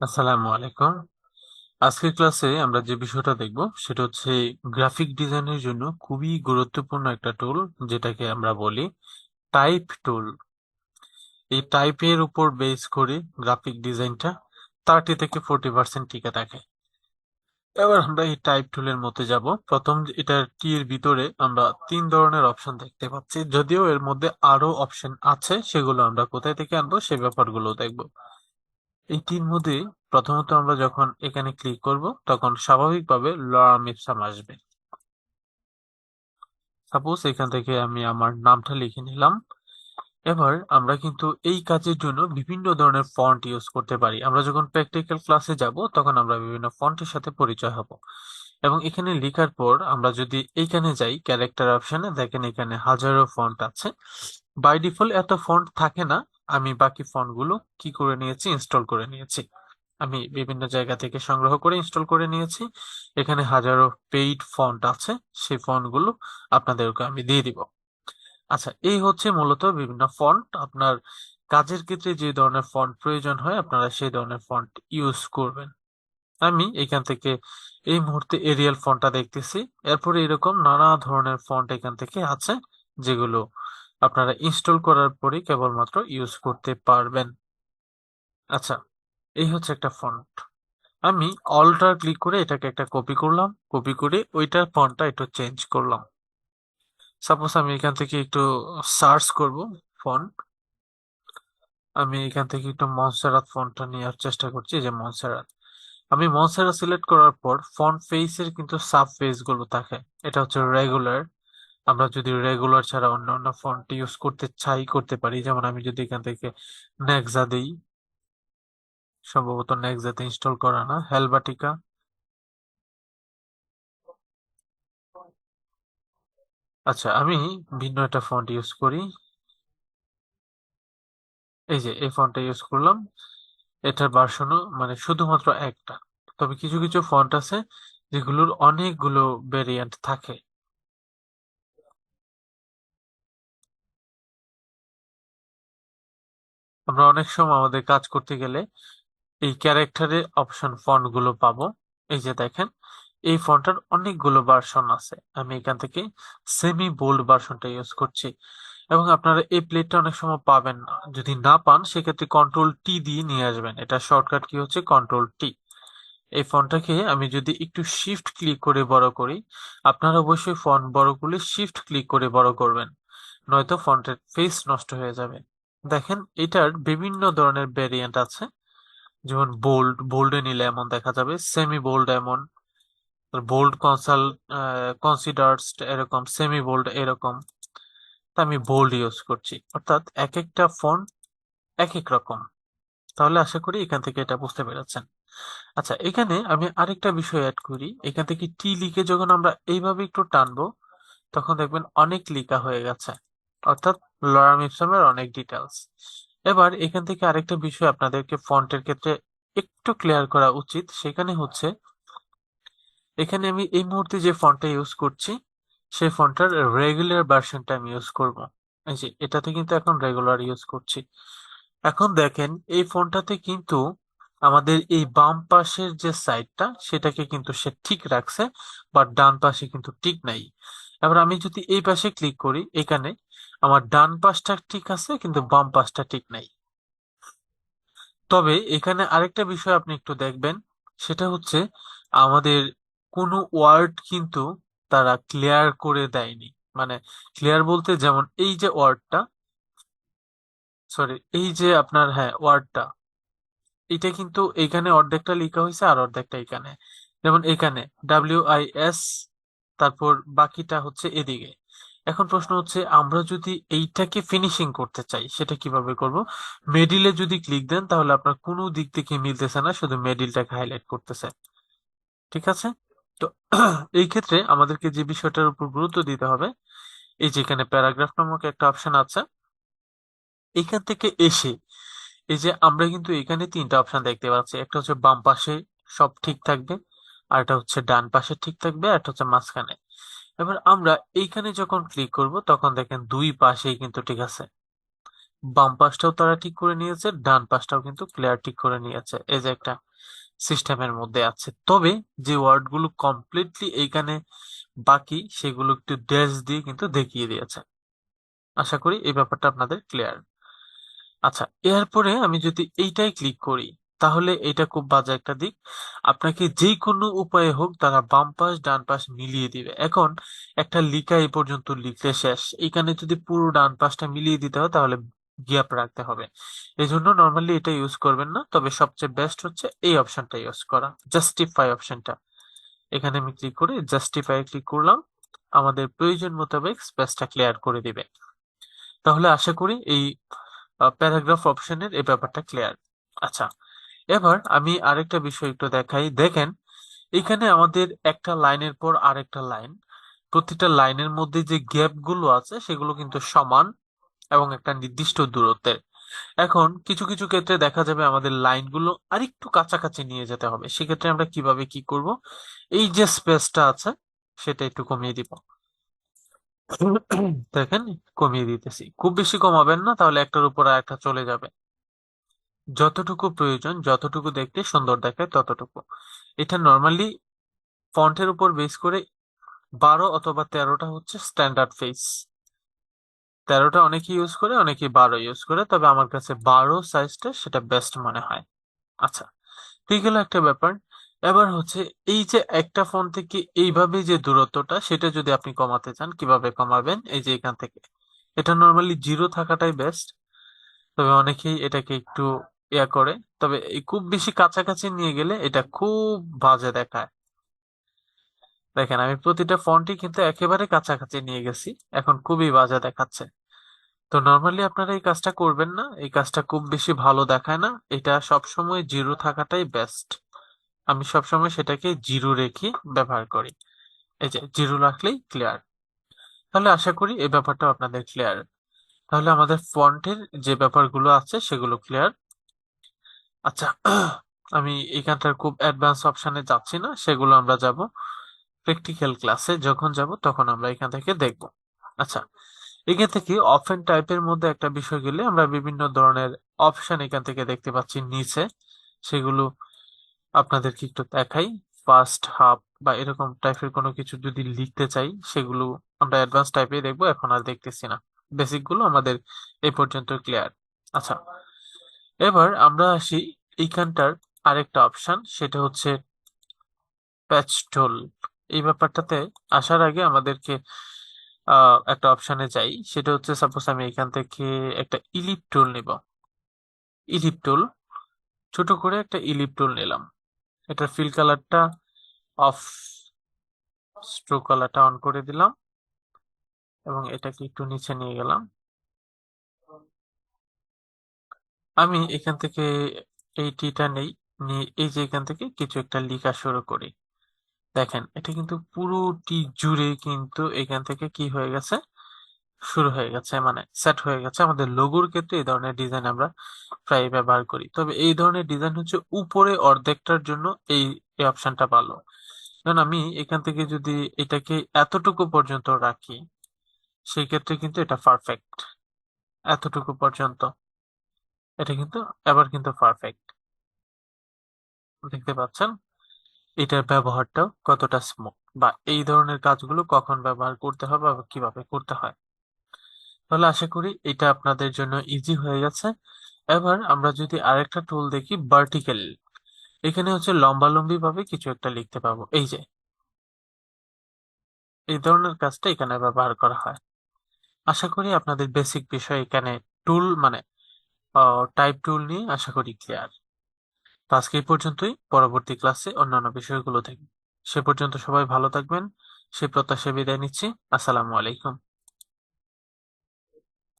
আসসালামু আলাইকুম। আজকের ক্লাসে আমরা যে বিষয়টা দেখব, সেটা হচ্ছে গ্রাফিক ডিজাইনের জন্য খুবই গুরুত্বপূর্ণ একটা টুল যেটাকে আমরা বলি টাইপ টুল এই টাইপের উপর বেস করে গ্রাফিক ডিজাইনটা থার্টি থেকে ফোরটি পার্সেন্ট টিকে থাকে। এবার আমরা এই টাইপ টুলের মধ্যে যাব। প্রথম এটার টি এর ভিতরে আমরা তিন ধরনের অপশন দেখতে পাচ্ছি। যদিও এর মধ্যে আরও অপশন আছে, সেগুলো আমরা কোথায় থেকে আনব সে ব্যাপারগুলো দেখব। এইটির মধ্যে প্রথমত আমরা যখন এখানে ক্লিক করব, তখন স্বাভাবিকভাবে লরাম ইপসাম আসবে। সাপোজ এখান থেকে আমি আমার নামটা লিখে নিলাম। এবার আমরা কিন্তু এই কাজের জন্য বিভিন্ন ধরনের ফন্ট ইউজ করতে পারি। আমরা যখন প্র্যাকটিক্যাল ক্লাসে যাব, তখন আমরা বিভিন্ন ফন্টের সাথে পরিচয় হব। এবং এখানে লেখার পর আমরা যদি এইখানে যাই ক্যারেক্টার অপশনে দেখেন এখানে হাজারো ফন্ট আছে। বাই ডিফল্ট এত ফন্ট থাকে না। আমি বাকি ফন্টগুলো কি করে নিয়েছি? ইনস্টল করে নিয়েছি। আমি বিভিন্ন জায়গা থেকে সংগ্রহ করে ইনস্টল করে নিয়েছি। এখানে হাজারো পেইড ফন্ট আছে। সেই ফন্টগুলো আপনাদেরকে আমি দিয়ে দিব। আচ্ছা এই হচ্ছে মূলত বিভিন্ন ফন্ট আপনার কাজের ক্ষেত্রে যে ধরনের ফন্ট প্রয়োজন হয়, আপনারা সেই ধরনের ফন্ট ইউজ করবেন। আমি এখান থেকে এই মুহূর্তে এরিয়াল ফন্টটা দেখতেছি। এরপরে এরকম নানা ধরনের ফন্ট এখান থেকে আছে, যেগুলো আপনারা ইনস্টল করার পরে কেবলমাত্র ইউজ করতে পারবেন। আচ্ছা এই হচ্ছে একটা ফন্ট আমি অল্টার ক্লিক করে এটাকে একটা কপি করলাম। কপি করে ওইটার ফন্টটা একটু চেঞ্জ করলাম। সাপোজ আমি এখান থেকে একটু সার্চ করব ফন্ট আমি এখান থেকে একটু মনসেরাত ফন্টটা নেওয়ার চেষ্টা করছি যে মনসেরাত আমি মনসেরাত সিলেক্ট করার পর ফন্ট ফেসের কিন্তু সাব ফেসগুলো থাকে। এটা হচ্ছে রেগুলার আমরা যদি রেগুলার ছাড়া অন্য অন্য ফন্ট ইউজ করতে চাই, করতে পারি। যেমন আমি যদি এখান থেকে নেক্সা দিই, সম্ভবত নেক্সাতে ইনস্টল করা না হেলবাটিকা আচ্ছা আমি ভিন্ন একটা ফন্ট ইউজ করি। এই যে, এই ফন্টটা ইউজ করলাম। এটার ভার্সনও মানে শুধুমাত্র একটা। তবে কিছু কিছু ফন্ট আছে যেগুলোর অনেকগুলো ভেরিয়েন্ট থাকে। আমরা অনেক সময় আমাদের কাজ করতে গেলে এই ক্যারেক্টারের অপশন ফন্টগুলো পাবো। এই যে দেখেন, এই ফন্টটার অনেকগুলো ভার্সন আছে। আমি এখান থেকে সেমি বোল্ড ভার্সনটা ইউজ করছি। এবং আপনারা এই প্লেটটা অনেক সময় পাবেন না। যদি না পান, সেক্ষেত্রে কন্ট্রোল টি দিয়ে নিয়ে আসবেন। এটা শর্টকাট কি হচ্ছে? কন্ট্রোল টি এই ফন্টটাকে আমি যদি একটু শিফট ক্লিক করে বড় করি, আপনারা অবশ্যই ফন্ট বড় করলে শিফট ক্লিক করে বড় করবেন। নয়তো ফন্টের ফেস নষ্ট হয়ে যাবে। দেখেন, এটার বিভিন্ন ধরনের ভেরিয়েন্ট আছে। যেমন বোল্ড বোল্ডে নিলে এমন দেখা যাবে সেমি বোল্ড এমন বোল্ড কনসাল কনসিডার্স এরকম সেমি বোল্ড এরকম। তা আমি বোল্ড ইউজ করছি। অর্থাৎ এক একটা ফোন এক এক রকম। তাহলে আশা করি এখান থেকে এটা বুঝতে পেরেছেন। আচ্ছা এখানে আমি আরেকটা বিষয় অ্যাড করি। এখান থেকে টি লিখে যখন আমরা এইভাবে একটু টানবো, তখন দেখবেন অনেক লিখা হয়ে গেছে। অর্থাৎ লরাম ইপসামের অনেক ডিটেলস এবার এখান থেকে আরেকটা বিষয় আপনাদেরকে ফন্টের ক্ষেত্রে একটু ক্লিয়ার করা উচিত। সেখানে হচ্ছে, এখানে আমি এই মুহূর্তে যে ফন্টটা ইউজ করছি, সেই ফন্টটার রেগুলার ভার্সনটা আমি ইউজ করব। এই যে, এটাতে কিন্তু এখন রেগুলার ইউজ করছি। এখন দেখেন, এই ফোনটাতে কিন্তু আমাদের এই বাম পাশের যে সাইডটা সেটাকে কিন্তু সে ঠিক রাখছে বাট ডান পাশে কিন্তু ঠিক নাই। এবার আমি যদি এই পাশে ক্লিক করি, এখানে আমার ডান পাশটা ঠিক আছে, কিন্তু বাম পাশটা ঠিক নাই। তবে এখানে আরেকটা বিষয় আপনি একটু দেখবেন, সেটা হচ্ছে আমাদের কোনো ওয়ার্ড কিন্তু তারা ক্লিয়ার করে দেয়নি। মানে ক্লিয়ার বলতে যেমন এই যে ওয়ার্ডটা সরি এই যে আপনার হ্যাঁ ওয়ার্ডটা এটা কিন্তু এখানে অর্ধেকটা লেখা হয়েছে আর অর্ধেকটা এখানে। যেমন এখানে ডাব্লিউ আই এস তারপর বাকিটা হচ্ছে এদিকে। এখন প্রশ্ন হচ্ছে, আমরা যদি এইটাকে ফিনিশিং করতে চাই, সেটা কীভাবে করব? মিডিলে যদি ক্লিক দেন, তাহলে আপনার কোনো দিক থেকে মিলতেছে না, শুধু মিডিলটাকে হাইলাইট করতেছে। ঠিক আছে? তো এই ক্ষেত্রে আমাদেরকে যে বিষয়টার উপর গুরুত্ব দিতে হবে, এই যে এখানে প্যারাগ্রাফ নামক একটা অপশন আছে, এখান থেকে এসে, এই যে আমরা কিন্তু এখানে তিনটা অপশন দেখতে পাচ্ছি। একটা হচ্ছে বাম পাশে সব ঠিক থাকবে আর এটা হচ্ছে ডান পাশে ঠিক থাকবে আর এটা হচ্ছে মাঝখানে। এবার আমরা এইখানে যখন ক্লিক করব, তখন দেখেন দুই পাশেই কিন্তু ঠিক আছে। বাম পাশটাও তারা ঠিক করে নিয়েছে, ডান পাশটাও কিন্তু ক্লিয়ার ঠিক করে নিয়েছে। এই যে একটা সিস্টেমের মধ্যে আছে। তবে যে ওয়ার্ডগুলো কমপ্লিটলি এইখানে বাকি, সেগুলো একটু ড্যাশ দিয়ে কিন্তু দেখিয়ে দিয়েছে। আশা করি এই ব্যাপারটা আপনাদের ক্লিয়ার আচ্ছা এরপরে আমি যদি এইটাই ক্লিক করি তাহলে এটা খুব বাজে একটা দিক। আপনাকে যে কোনো উপায়ে হোক তারা বাম পাশ, ডান পাশ মিলিয়ে দিবে। এখন একটা লিখা এই পর্যন্ত লিখলে শেষ। এখানে যদি পুরো ডান পাশটা মিলিয়ে দিতে হয় তাহলে গ্যাপ রাখতে হবে। এই জন্য নর্মালি এটা ইউজ করবেন না, তবে সবচেয়ে বেস্ট হচ্ছে এই অপশনটা ইউজ করা জাস্টিফাই অপশনটা। এখানে আমি ক্লিক করে জাস্টিফাই ক্লিক করলাম। আমাদের প্রয়োজন মোতাবেক স্পেসটা ক্লিয়ার করে দিবে। তাহলে আশা করি এই প্যারাগ্রাফ অপশনের এই ব্যাপারটা ক্লিয়ার আচ্ছা এবার আমি আরেকটা বিষয় একটু দেখাই। দেখেন, এখানে আমাদের একটা লাইনের পর আরেকটা লাইন। প্রতিটা লাইনের মধ্যে যে গ্যাপগুলো আছে, সেগুলো কিন্তু সমান এবং একটা নির্দিষ্ট দূরত্বের। এখন কিছু কিছু ক্ষেত্রে দেখা যাবে আমাদের লাইনগুলো আরেকটু কাছাকাছি নিয়ে যেতে হবে। সেক্ষেত্রে আমরা কীভাবে কি করব? এই যে স্পেসটা আছে, সেটা একটু কমিয়ে দিব। দেখেন, কমিয়ে দিতেছি। খুব বেশি কমাবেন না, তাহলে একটার উপর আর একটা চলে যাবে। যতটুকু প্রয়োজন, যতটুকু দেখতে সুন্দর দেখায় ততটুকু। এটা নর্মালি ফন্টের উপর বেস করে বারো অথবা তেরোটা হচ্ছে স্ট্যান্ডার্ড ফেস তেরোটা অনেকে ইউজ করে, অনেকে বারো ইউজ করে, তবে আমার কাছে বারো সাইজটা সেটা বেস্ট মনে হয়। আচ্ছা ঠিক গেল একটা ব্যাপার। এবার হচ্ছে এই যে একটা ফোন থেকে এইভাবে যে দূরত্বটা, সেটা যদি আপনি কমাতে চান, কীভাবে কমাবেন? এই যে এখান থেকে। এটা নর্মালি জিরো থাকাটাই বেস্ট তবে অনেকেই এটাকে একটু ইয়া করে। তবে খুব বেশি কাছাকাছি নিয়ে গেলে এটা খুব বাজে দেখায়। দেখেন, আমি প্রতিটা ফন্টই কিন্তু একেবারে কাছাকাছি নিয়ে গেছি। এখন খুবই বাজে দেখাচ্ছে। তো নর্মালি আপনারা এই কাজটা করবেন না। এই কাজটা খুব বেশি ভালো দেখায় না। এটা সবসময় জিরো থাকাটাই বেস্ট আমি সবসময় সেটাকে জিরো রেখে ব্যবহার করি। এই যে, জিরো রাখলেই ক্লিয়ার তাহলে আশা করি এই ব্যাপারটা আপনাদের ক্লিয়ার তাহলে আমাদের ফন্টের যে ব্যাপারগুলো আছে সেগুলো ক্লিয়ার আচ্ছা আমি এখানটার খুব অ্যাডভান্স অপশনে যাচ্ছি না, সেগুলো আমরা যাব প্র্যাকটিক্যাল ক্লাসে যখন যাব তখন আমরা এখান থেকে দেখব। আচ্ছা এখান থেকে অপশন টাইপের মধ্যে একটা বিষয় গেলে আমরা বিভিন্ন ধরনের অপশন এখান থেকে দেখতে পাচ্ছি নিচে। সেগুলো আপনাদেরকে একটু দেখাই। ফার্স্ট হাফ বা এরকম টাইপের কোনো কিছু যদি লিখতে চাই, সেগুলো আমরা অ্যাডভান্স টাইপে দেখব, এখন আর দেখতেছি না। বেসিকগুলো আমাদের এই পর্যন্ত ক্লিয়ার আচ্ছা এবার আমরা আসি এইখানটার আরেকটা অপশন সেটা হচ্ছে প্যাচ টুল এই ব্যাপারটাতে আসার আগে আমাদেরকে একটা অপশনে যাই, সেটা হচ্ছে সাপোজ আমি এখান থেকে একটা ইলিপ টুল নিব। ইলিপ টুল ছোট করে একটা ইলিপ টুল নিলাম। এটার ফিল কালারটা অফ স্ট্রোক কালারটা অন করে দিলাম এবং এটাকে একটু নিচে নিয়ে গেলাম। আমি এখান থেকে এই টিটা নেই, নিয়ে এই যে এখান থেকে কিছু একটা লেখা শুরু করি। দেখেন, এটা কিন্তু পুরোটি জুড়ে কিন্তু এখান থেকে কি হয়ে গেছে? শুরু হয়ে গেছে মানে সেট হয়ে গেছে। আমাদের লোগোর ক্ষেত্রে এই ধরনের ডিজাইন আমরা প্রায় ব্যবহার করি। তবে এই ধরনের ডিজাইন হচ্ছে উপরে অর্ধেকটার জন্য এই এই অপশনটা ভালো। কারণ আমি এখান থেকে যদি এটাকে এতটুকু পর্যন্ত রাখি, সেই ক্ষেত্রে কিন্তু এটা পারফেক্ট এতটুকু পর্যন্ত। এটা কিন্তু এবার কিন্তু পারফেক্ট দেখতে পাচ্ছেন? এটার ব্যবহারটাও কতটা স্মুথ বা এই ধরনের কাজগুলো কখন ব্যবহার করতে হবে বা কীভাবে করতে হয়? তাহলে আশা করি এটা আপনাদের জন্য ইজি হয়ে গেছে। এবার আমরা যদি আরেকটা টুল দেখি ভার্টিক্যাল এখানে হচ্ছে লম্বালম্বি ভাবে কিছু একটা লিখতে পাবো এই যে। এই ধরনের কাজটা এখানে ব্যবহার করা হয়। আশা করি আপনাদের বেসিক বিষয় এখানে টুল মানে টাইপ টুল নিয়ে আশা করি ক্লিয়ার তো আজকে এই পর্যন্তই। পরবর্তী ক্লাসে অন্যান্য বিষয়গুলো থেকে সে পর্যন্ত সবাই ভালো থাকবেন। সে প্রত্যাশা বিদায় নিচ্ছি। আসসালামু আলাইকুম।